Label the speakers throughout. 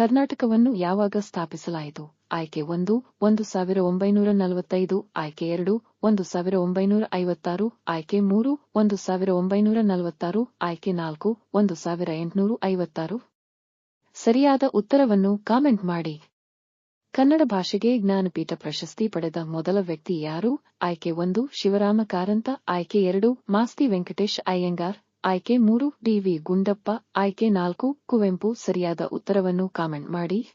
Speaker 1: ಕರ್ನಾಟಕವನ್ನು ಯಾವಾಗ ಸ್ಥಾಪಿಸಲಾಯಿತು? ಆಯ್ಕೆ ಒಂದು ಒಂದು ಸಾವಿರ ಒಂಬೈನೂರ ನಲವತ್ತೈದು, ಆಯ್ಕೆ ಎರಡು, ಒಂದು ಸಾವಿರ ಒಂಬೈನೂರ ಐವತ್ತಾರು, ಆಯ್ಕೆ ಮೂರು, ಒಂದು ಸಾವಿರ ಒಂಬೈನೂರ ನಲವತ್ತಾರು, ಆಯ್ಕೆ ನಾಲ್ಕು, ಒಂದು ಸಾವಿರ ಎಂಟುನೂರ ಐವತ್ತಾರು. ಸರಿಯಾದ ಉತ್ತರವನ್ನು ಕಾಮೆಂಟ್ ಮಾಡಿ. ಕನ್ನಡ ಭಾಷೆಗೆ ಜ್ಞಾನಪೀಠ ಪ್ರಶಸ್ತಿ ಪಡೆದ ಮೊದಲ ವ್ಯಕ್ತಿ ಯಾರು? ಆಯ್ಕೆ ಒಂದು ಶಿವರಾಮ ಕಾರಂತ ಆಯ್ಕೆ ಎರಡು, ಮಾಸ್ತಿ ವೆಂಕಟೇಶ್ ಅಯ್ಯಂಗಾರ್. ಆಯ್ಕೆ ಮೂರು ಡಿವಿ ಗುಂಡಪ್ಪ, ಆಯ್ಕೆ ನಾಲ್ಕು, ಕುವೆಂಪು ಸರಿಯಾದ ಉತ್ತರವನ್ನು ಕಾಮೆಂಟ್ ಮಾಡಿ.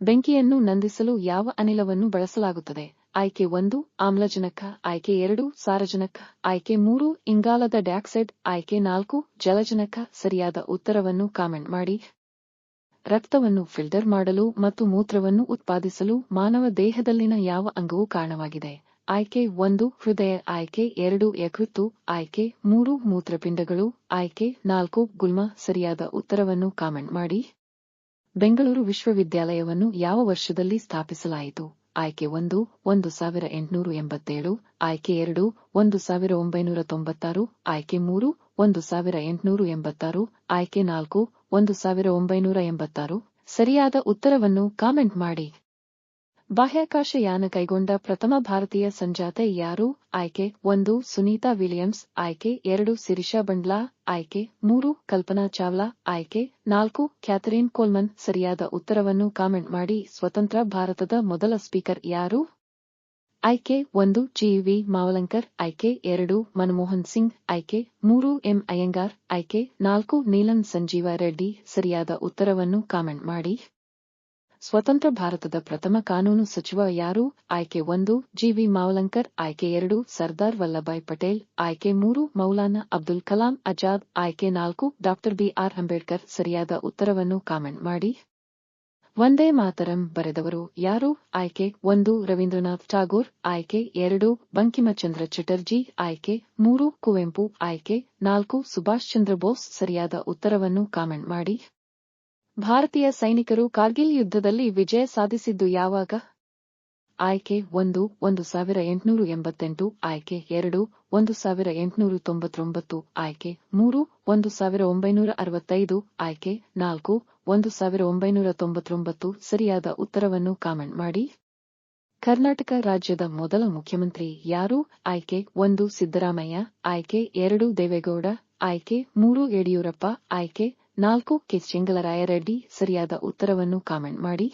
Speaker 1: ಬೆಂಕಿಯನ್ನು ನಂದಿಸಲು ಯಾವ ಅನಿಲವನ್ನು ಬಳಸಲಾಗುತ್ತದೆ? ಆಯ್ಕೆ ಒಂದು, ಆಮ್ಲಜನಕ, ಆಯ್ಕೆ ಎರಡು, ಸಾರಜನಕ, ಆಯ್ಕೆ ಮೂರು, ಇಂಗಾಲದ ಡೈಆಕ್ಸೈಡ್, ಆಯ್ಕೆ ನಾಲ್ಕು, ಜಲಜನಕ ಸರಿಯಾದ ಉತ್ತರವನ್ನು ಕಾಮೆಂಟ್ ಮಾಡಿ. ರಕ್ತವನ್ನು ಫಿಲ್ಟರ್ ಮಾಡಲು ಮತ್ತು ಮೂತ್ರವನ್ನು ಉತ್ಪಾದಿಸಲು ಮಾನವ ದೇಹದಲ್ಲಿನ ಯಾವ ಅಂಗವು ಕಾರಣವಾಗಿದೆ? ಆಯ್ಕೆ ಒಂದು, ಹೃದಯ ಆಯ್ಕೆ ಎರಡು ಯಕೃತ್ತು ಆಯ್ಕೆ ಮೂರು, ಮೂತ್ರಪಿಂಡಗಳು ಆಯ್ಕೆ ನಾಲ್ಕು, ಗುಲ್ಮ ಸರಿಯಾದ ಉತ್ತರವನ್ನು ಕಾಮೆಂಟ್ ಮಾಡಿ. ಬೆಂಗಳೂರು ವಿಶ್ವವಿದ್ಯಾಲಯವನ್ನು ಯಾವ ವರ್ಷದಲ್ಲಿ ಸ್ಥಾಪಿಸಲಾಯಿತು? ಆಯ್ಕೆ ಒಂದು ಒಂದು ಸಾವಿರ ಎಂಟುನೂರ ಎಂಬತ್ತೇಳು, ಆಯ್ಕೆ ಎರಡು, ಒಂದು ಸಾವಿರ ಒಂಬೈನೂರ ತೊಂಬತ್ತಾರು, ಆಯ್ಕೆ ಮೂರು, ಒಂದು ಸಾವಿರ ಎಂಟುನೂರ ಎಂಬತ್ತಾರು, ಆಯ್ಕೆ ನಾಲ್ಕು, ಒಂದು ಸಾವಿರ ಒಂಬೈನೂರ ಎಂಬತ್ತಾರು. ಸರಿಯಾದ ಉತ್ತರವನ್ನು ಕಾಮೆಂಟ್ ಮಾಡಿ. ಬಾಹ್ಯಾಕಾಶ ಯಾನ ಕೈಗೊಂಡ ಪ್ರಥಮ ಭಾರತೀಯ ಸಂಜಾತೆ ಯಾರು? ಆಯ್ಕೆ ಒಂದು, ಸುನೀತಾ ವಿಲಿಯಮ್ಸ್. ಆಯ್ಕೆ ಎರಡು ಸಿರಿಷಾ ಬಂಡ್ಲಾ. ಆಯ್ಕೆ ಮೂರು, ಕಲ್ಪನಾ ಚಾವ್ಲಾ. ಆಯ್ಕೆ ನಾಲ್ಕು, ಕ್ಯಾಥರಿನ್ ಕೋಲ್ಮನ್. ಸರಿಯಾದ ಉತ್ತರವನ್ನು ಕಾಮೆಂಟ್ ಮಾಡಿ, ಸ್ವತಂತ್ರ ಭಾರತದ ಮೊದಲ ಸ್ಪೀಕರ್ ಯಾರು? ಆಯ್ಕೆ ಒಂದು ಜಿವಿ ಮಾವಲಂಕರ್. ಆಯ್ಕೆ ಎರಡು, ಮನಮೋಹನ್ ಸಿಂಗ್. ಆಯ್ಕೆ ಮೂರು, ಎಂ ಅಯ್ಯಂಗಾರ್. ಆಯ್ಕೆ ನಾಲ್ಕು ನೀಲನ್ ಸಂಜೀವ ರೆಡ್ಡಿ. ಸರಿಯಾದ ಉತ್ತರವನ್ನು ಕಾಮೆಂಟ್ ಮಾಡಿ. ಸ್ವತಂತ್ರ ಭಾರತದ ಪ್ರಥಮ ಕಾನೂನು ಸಚಿವ ಯಾರು? ಆಯ್ಕೆ ಒಂದು, ಜಿವಿ ಮಾವಲಂಕರ್. ಆಯ್ಕೆ ಎರಡು, ಸರ್ದಾರ್ ವಲ್ಲಭಾಯ್ ಪಟೇಲ್. ಆಯ್ಕೆ ಮೂರು, ಮೌಲಾನಾ ಅಬ್ದುಲ್ ಕಲಾಂ ಆಜಾದ್. ಆಯ್ಕೆ ನಾಲ್ಕು, ಡಾಕ್ಟರ್ ಬಿಆರ್ ಅಂಬೇಡ್ಕರ್. ಸರಿಯಾದ ಉತ್ತರವನ್ನು ಕಾಮೆಂಟ್ ಮಾಡಿ. ಒಂದೇ ಮಾತರಂ ಬರೆದವರು ಯಾರು? ಆಯ್ಕೆ ಒಂದು, ರವೀಂದ್ರನಾಥ್ ಠಾಗೋರ್. ಆಯ್ಕೆ ಎರಡು, ಬಂಕಿಮಚಂದ್ರ ಚಟರ್ಜಿ. ಆಯ್ಕೆ ಮೂರು, ಕುವೆಂಪು. ಆಯ್ಕೆ ನಾಲ್ಕು, ಸುಭಾಷ್ ಚಂದ್ರ ಬೋಸ್. ಸರಿಯಾದ ಉತ್ತರವನ್ನು ಕಾಮೆಂಟ್ ಮಾಡಿ. ಭಾರತೀಯ ಸೈನಿಕರು ಕಾರ್ಗಿಲ್ ಯುದ್ಧದಲ್ಲಿ ವಿಜಯ ಸಾಧಿಸಿದ್ದು ಯಾವಾಗ? ಆಯ್ಕೆ ಒಂದು ಒಂದು ಸಾವಿರ ಎಂಟುನೂರ ಎಂಬತ್ತೆಂಟು, ಆಯ್ಕೆ ಎರಡು, ಒಂದು ಸಾವಿರ ಎಂಟುನೂರ ತೊಂಬತ್ತೊಂಬತ್ತು, ಆಯ್ಕೆ ಮೂರು, ಒಂದು ಸಾವಿರ ಒಂಬೈನೂರ ಅರವತ್ತೈದು, ಆಯ್ಕೆ ನಾಲ್ಕು, ಒಂದು ಸಾವಿರ ಒಂಬೈನೂರ ತೊಂಬತ್ತೊಂಬತ್ತು, ಸರಿಯಾದ ಉತ್ತರವನ್ನು ಕಾಮೆಂಟ್ ಮಾಡಿ. ಕರ್ನಾಟಕ ರಾಜ್ಯದ ಮೊದಲ ಮುಖ್ಯಮಂತ್ರಿ ಯಾರು? ಆಯ್ಕೆ ಒಂದು ಸಿದ್ದರಾಮಯ್ಯ, ಆಯ್ಕೆ ಎರಡು ದೇವೇಗೌಡ, ಆಯ್ಕೆ ಮೂರು ಯಡಿಯೂರಪ್ಪ, ಆಯ್ಕೆ ನಾಲ್ಕು ಕೆ ಚೆಂಗಲರಾಯರೆಡ್ಡಿ ಸರಿಯಾದ ಉತ್ತರವನ್ನು ಕಾಮೆಂಟ್ ಮಾಡಿ.